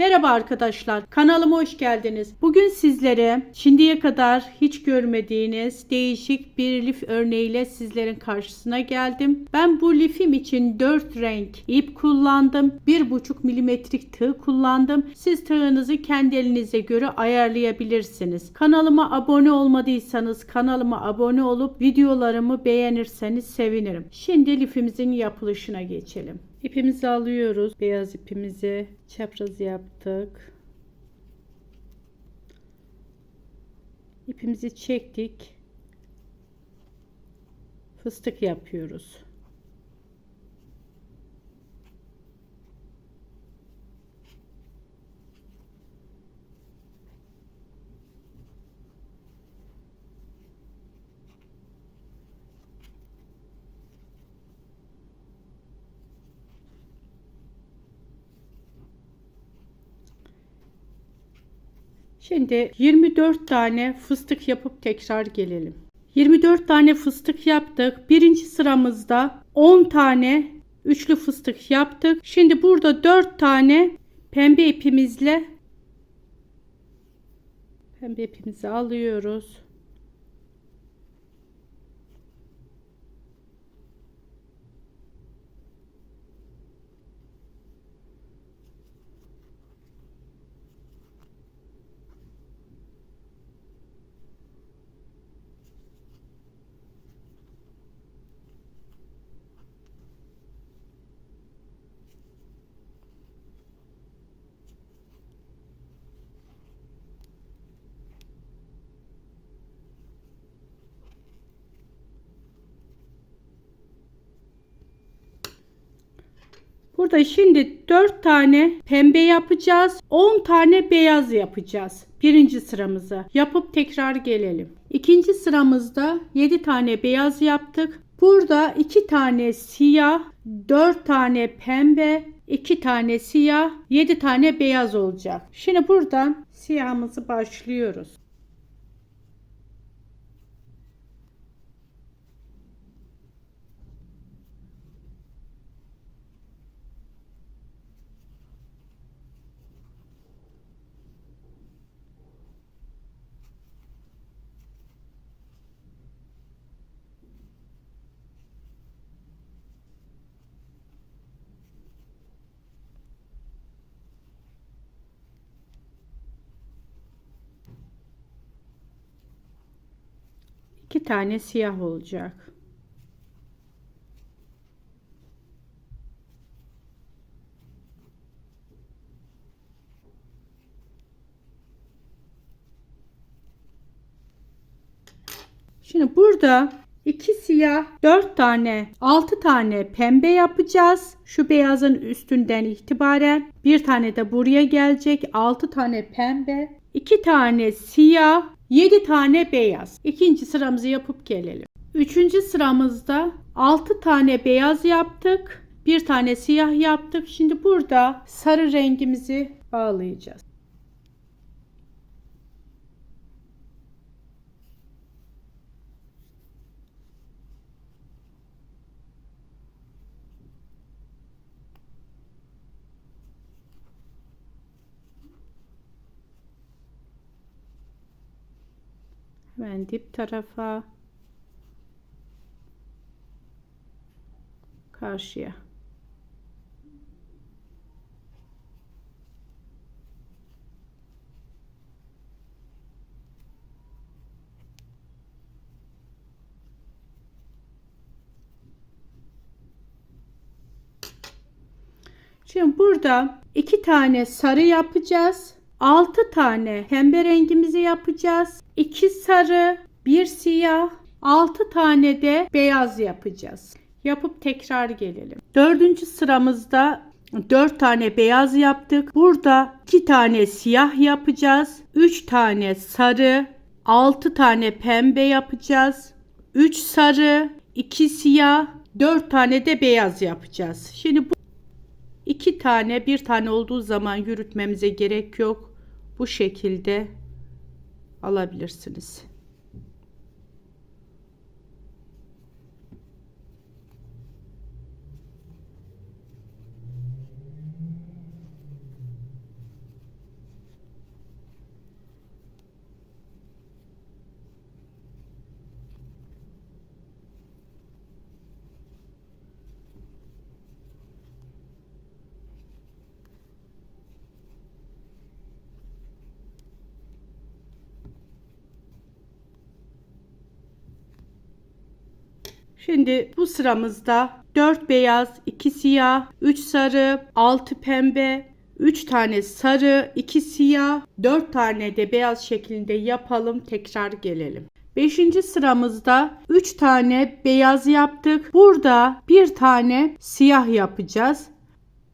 Merhaba arkadaşlar, kanalıma hoş geldiniz. Bugün sizlere şimdiye kadar hiç görmediğiniz değişik bir lif örneğiyle sizlerin karşısına geldim. Ben bu lifim için 4 renk ip kullandım. 1,5 milimetrik tığ kullandım. Siz tığınızı kendi elinize göre ayarlayabilirsiniz. Kanalıma abone olmadıysanız kanalıma abone olup videolarımı beğenirseniz sevinirim. Şimdi lifimizin yapılışına geçelim. İpimizi alıyoruz. Beyaz ipimizi çapraz yaptık. İpimizi çektik. Fıstık yapıyoruz. Şimdi 24 tane fıstık yapıp tekrar gelelim. 24 tane fıstık yaptık. Birinci sıramızda 10 tane üçlü fıstık yaptık. Şimdi burada 4 tane pembe ipimizle pembe ipimizi alıyoruz. Burada şimdi 4 tane pembe yapacağız. 10 tane beyaz yapacağız. Birinci sıramızı yapıp tekrar gelelim. İkinci sıramızda 7 tane beyaz yaptık. Burada 2 tane siyah, 4 tane pembe, 2 tane siyah, 7 tane beyaz olacak. Şimdi buradan siyahımızı başlıyoruz. İki tane siyah olacak. Şimdi burada iki siyah, dört tane, altı tane pembe yapacağız. Şu beyazın üstünden itibaren bir tane de buraya gelecek. Altı tane pembe, iki tane siyah, 7 tane beyaz. İkinci sıramızı yapıp gelelim. Üçüncü sıramızda 6 tane beyaz yaptık. Bir tane siyah yaptık. Şimdi burada sarı rengimizi bağlayacağız. Hemen dip tarafa karşıya. Şimdi burada iki tane sarı yapacağız. 6 tane pembe rengimizi yapacağız. 2 sarı, 1 siyah, 6 tane de beyaz yapacağız. Yapıp tekrar gelelim. Dördüncü sıramızda 4 tane beyaz yaptık. Burada 2 tane siyah yapacağız. 3 tane sarı, 6 tane pembe yapacağız. 3 sarı, 2 siyah, 4 tane de beyaz yapacağız. Şimdi bu iki tane bir tane olduğu zaman yürütmemize gerek yok. Bu şekilde alabilirsiniz. Şimdi bu sıramızda 4 beyaz, 2 siyah, 3 sarı, 6 pembe, 3 tane sarı, 2 siyah, 4 tane de beyaz şeklinde yapalım. Tekrar gelelim. 5. sıramızda 3 tane beyaz yaptık. Burada bir tane siyah yapacağız.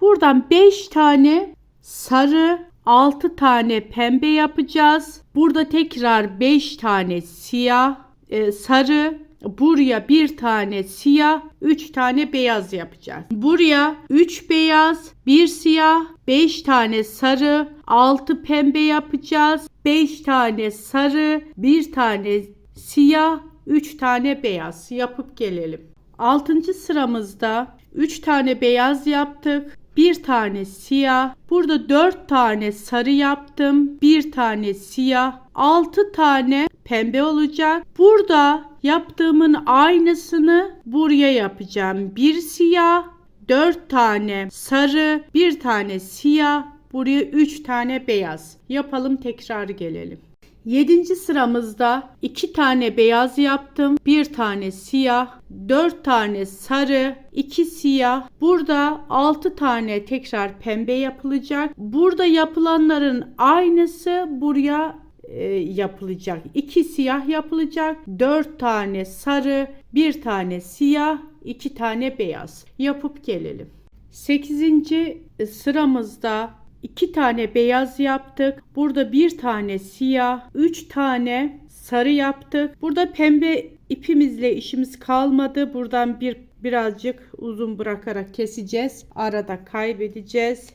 Buradan 5 tane sarı, 6 tane pembe yapacağız. Burada tekrar 5 tane siyah, e, sarı, buraya bir tane siyah, 3 tane beyaz yapacağız. Buraya 3 beyaz, 1 siyah, 5 tane sarı, 6 pembe yapacağız. 5 tane sarı, 1 tane siyah, 3 tane beyaz yapıp gelelim. 6. sıramızda 3 tane beyaz yaptık. Bir tane siyah. Burada 4 tane sarı yaptım. Bir tane siyah. 6 tane pembe olacak. Burada yaptığımın aynısını buraya yapacağım. Bir siyah, 4 tane sarı, bir tane siyah, buraya 3 tane beyaz. Yapalım tekrar gelelim. 7. sıramızda 2 tane beyaz yaptım. 1 tane siyah, 4 tane sarı, 2 siyah. Burada 6 tane tekrar pembe yapılacak. Burada yapılanların aynısı buraya e, yapılacak. 2 siyah yapılacak. 4 tane sarı, 1 tane siyah, 2 tane beyaz. Yapıp gelelim. 8. sıramızda iki tane beyaz yaptık. Burada bir tane siyah, üç tane sarı yaptık. Burada pembe ipimizle işimiz kalmadı. Buradan bir birazcık uzun bırakarak keseceğiz. Arada kaybedeceğiz.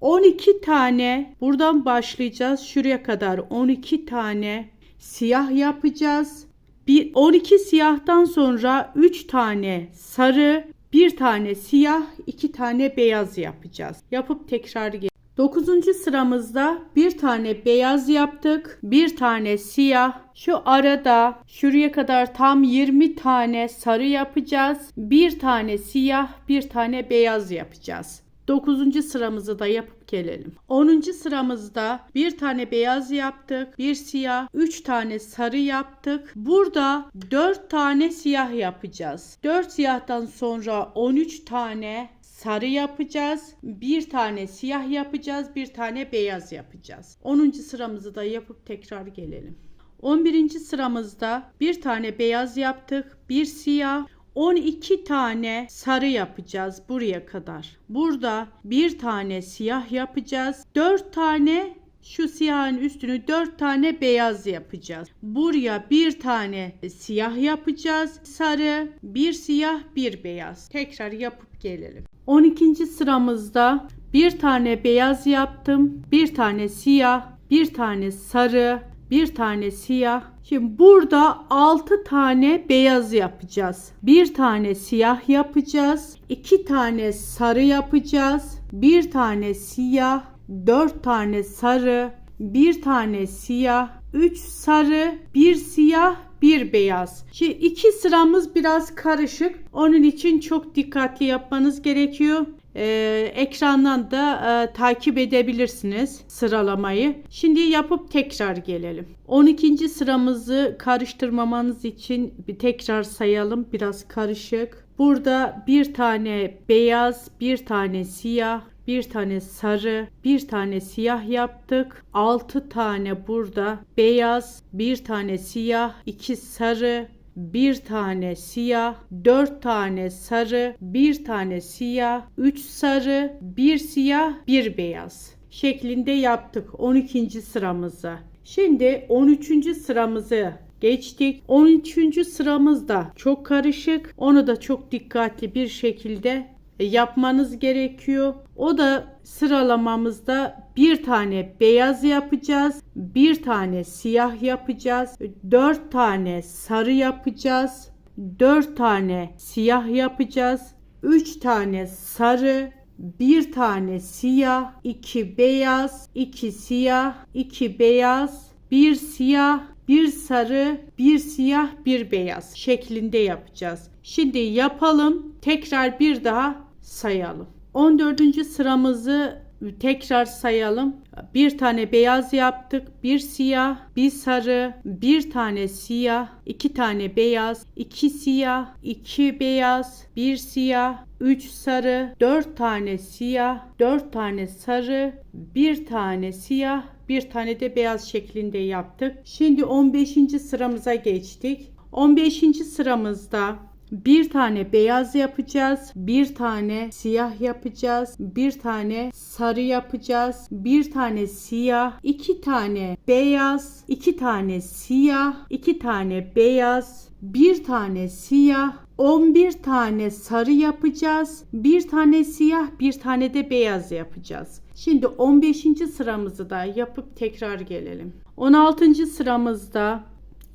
12 tane buradan başlayacağız. Şuraya kadar 12 tane siyah yapacağız. Bir 12 siyahtan sonra 3 tane sarı, bir tane siyah, iki tane beyaz yapacağız. Yapıp tekrar gel. 9. sıramızda bir tane beyaz yaptık. Bir tane siyah. Şu arada şuraya kadar tam 20 tane sarı yapacağız. Bir tane siyah, bir tane beyaz yapacağız. 9. sıramızı da yapıp gelelim. 10. sıramızda bir tane beyaz yaptık, bir siyah, 3 tane sarı yaptık. Burada 4 tane siyah yapacağız. 4 siyahtan sonra 13 tane sarı yapacağız. Bir tane siyah yapacağız, bir tane beyaz yapacağız. 10. sıramızı da yapıp tekrar gelelim. 11. sıramızda bir tane beyaz yaptık, bir siyah, 12 tane sarı yapacağız buraya kadar. Burada bir tane siyah yapacağız. 4 tane şu siyahın üstünü 4 tane beyaz yapacağız. Buraya bir tane siyah yapacağız. Sarı, bir siyah, bir beyaz. Tekrar yapıp gelelim. 12. sıramızda bir tane beyaz yaptım. Bir tane siyah, bir tane sarı, bir tane siyah. Şimdi burada 6 tane beyaz yapacağız. Bir tane siyah yapacağız. 2 tane sarı yapacağız. Bir tane siyah, 4 tane sarı, bir tane siyah, 3 sarı, bir siyah, bir beyaz. Şimdi iki sıramız biraz karışık. Onun için çok dikkatli yapmanız gerekiyor. Ee, ekrandan da e, takip edebilirsiniz sıralamayı. Şimdi yapıp tekrar gelelim. 12. sıramızı karıştırmamanız için bir tekrar sayalım. Biraz karışık. Burada bir tane beyaz, bir tane siyah, bir tane sarı, bir tane siyah yaptık. 6 tane burada beyaz, bir tane siyah, iki sarı, bir tane siyah, dört tane sarı, bir tane siyah, üç sarı, bir siyah, bir beyaz şeklinde yaptık 12. sıramızı. Şimdi 13. sıramızı geçtik. 13. sıramızda çok karışık. Onu da çok dikkatli bir şekilde yapmanız gerekiyor. O da sıralamamızda bir tane beyaz yapacağız, bir tane siyah yapacağız, dört tane sarı yapacağız, dört tane siyah yapacağız, üç tane sarı, bir tane siyah, iki beyaz, iki siyah, iki beyaz, bir siyah, bir sarı, bir siyah, bir beyaz şeklinde yapacağız. Şimdi yapalım. Tekrar bir daha sayalım. 14. sıramızı tekrar sayalım. Bir tane beyaz yaptık, bir siyah, bir sarı, bir tane siyah, iki tane beyaz, iki siyah, iki beyaz, bir siyah, üç sarı, dört tane siyah, dört tane sarı, bir tane siyah, bir tane de beyaz şeklinde yaptık. Şimdi 15. sıramıza geçtik. 15. sıramızda bir tane beyaz yapacağız, bir tane siyah yapacağız, bir tane sarı yapacağız, bir tane siyah, iki tane beyaz, iki tane siyah, iki tane beyaz, bir tane siyah, 11 tane sarı yapacağız, bir tane siyah, bir tane de beyaz yapacağız. Şimdi 15. sıramızı da yapıp tekrar gelelim. 16. sıramızda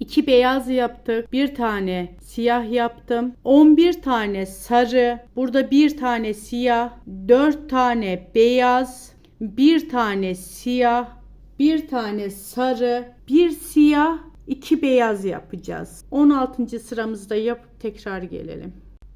2 beyaz yaptık. Bir tane siyah yaptım. 11 tane sarı. Burada bir tane siyah. 4 tane beyaz. Bir tane siyah. Bir tane sarı. Bir siyah. 2 beyaz yapacağız. 16. sıramızda yapıp tekrar gelelim.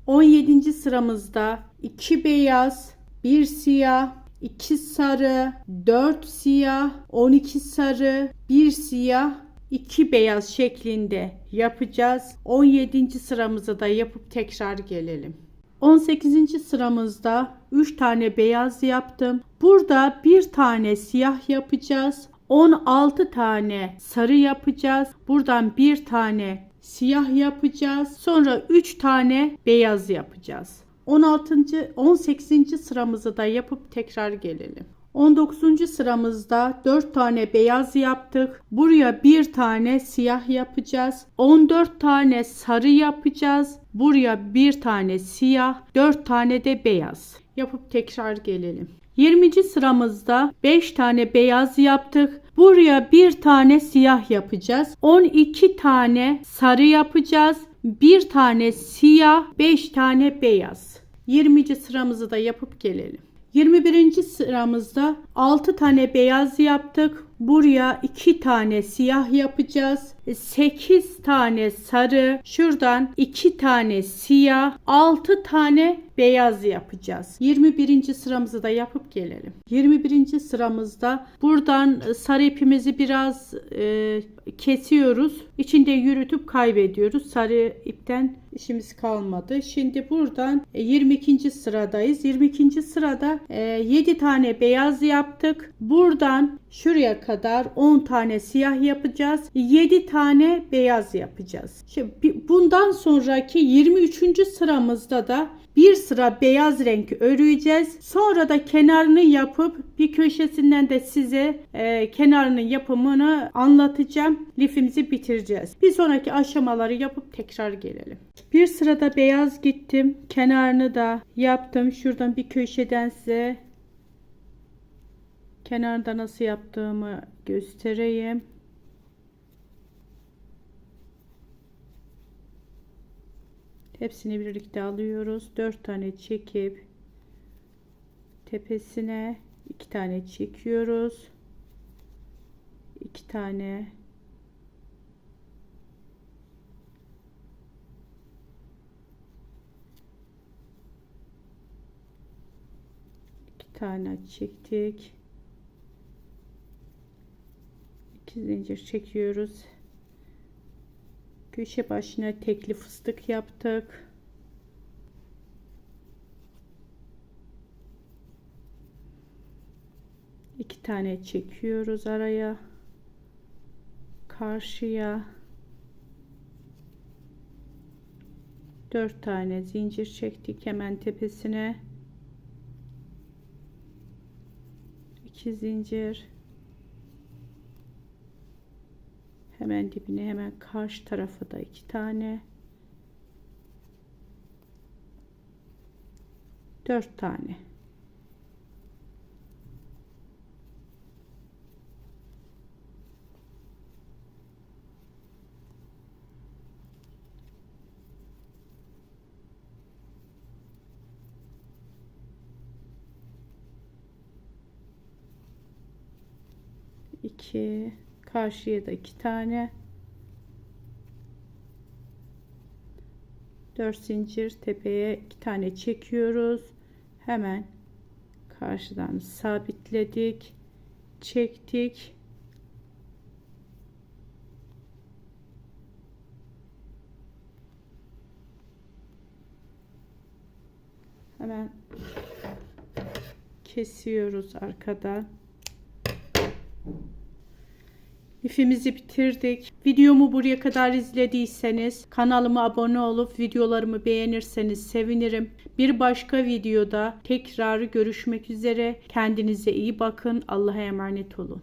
17. sıramızda 2 beyaz, 1 siyah, 2 sarı, 4 siyah, 12 sarı, 1 siyah, 2 beyaz şeklinde yapacağız. 17. sıramızı da yapıp tekrar gelelim. 18. sıramızda 3 tane beyaz yaptım. Burada bir tane siyah yapacağız. 16 tane sarı yapacağız. Buradan bir tane siyah yapacağız. Sonra 3 tane beyaz yapacağız. 16. 18. sıramızı da yapıp tekrar gelelim. 19. sıramızda 4 tane beyaz yaptık. Buraya bir tane siyah yapacağız. 14 tane sarı yapacağız. Buraya bir tane siyah, 4 tane de beyaz. Yapıp tekrar gelelim. 20. sıramızda 5 tane beyaz yaptık. Buraya bir tane siyah yapacağız. 12 tane sarı yapacağız. Bir tane siyah, 5 tane beyaz. 20. sıramızı da yapıp gelelim. 21. sıramızda 6 tane beyaz yaptık. Buraya 2 tane siyah yapacağız. 8 tane sarı. Şuradan 2 tane siyah. 6 tane beyaz yapacağız. 21. sıramızı da yapıp gelelim. 21. sıramızda buradan sarı ipimizi biraz e, kesiyoruz. İçinde yürütüp kaybediyoruz. Sarı ipten işimiz kalmadı. Şimdi buradan 22. sıradayız. 22. sırada 7 tane beyaz yaptık. Buradan şuraya kadar 10 tane siyah yapacağız. 7 tane beyaz yapacağız. Şimdi bundan sonraki 23. sıramızda da bir sıra beyaz renk öreceğiz. Sonra da kenarını yapıp bir köşesinden de size e, kenarının yapımını anlatacağım. Lifimizi bitireceğiz. Bir sonraki aşamaları yapıp tekrar gelelim. Bir sırada beyaz gittim. Kenarını da yaptım. Şuradan bir köşeden size kenarda nasıl yaptığımı göstereyim. Hepsini birlikte alıyoruz. 4 tane çekip tepesine 2 tane çekiyoruz. 2 tane iki tane çektik. 2 zincir çekiyoruz. Köşe başına tekli fıstık yaptık. İki tane çekiyoruz araya. Karşıya. Dört tane zincir çektik hemen tepesine. iki zincir. Hemen dibine hemen karşı tarafı da iki tane. Dört tane. iki Karşıya da iki tane. 4 zincir tepeye iki tane çekiyoruz. Hemen Karşıdan sabitledik. Çektik. Hemen kesiyoruz arkadan. İfimizi bitirdik. Videomu buraya kadar izlediyseniz kanalıma abone olup videolarımı beğenirseniz sevinirim. Bir başka videoda tekrar görüşmek üzere. Kendinize iyi bakın. Allah'a emanet olun.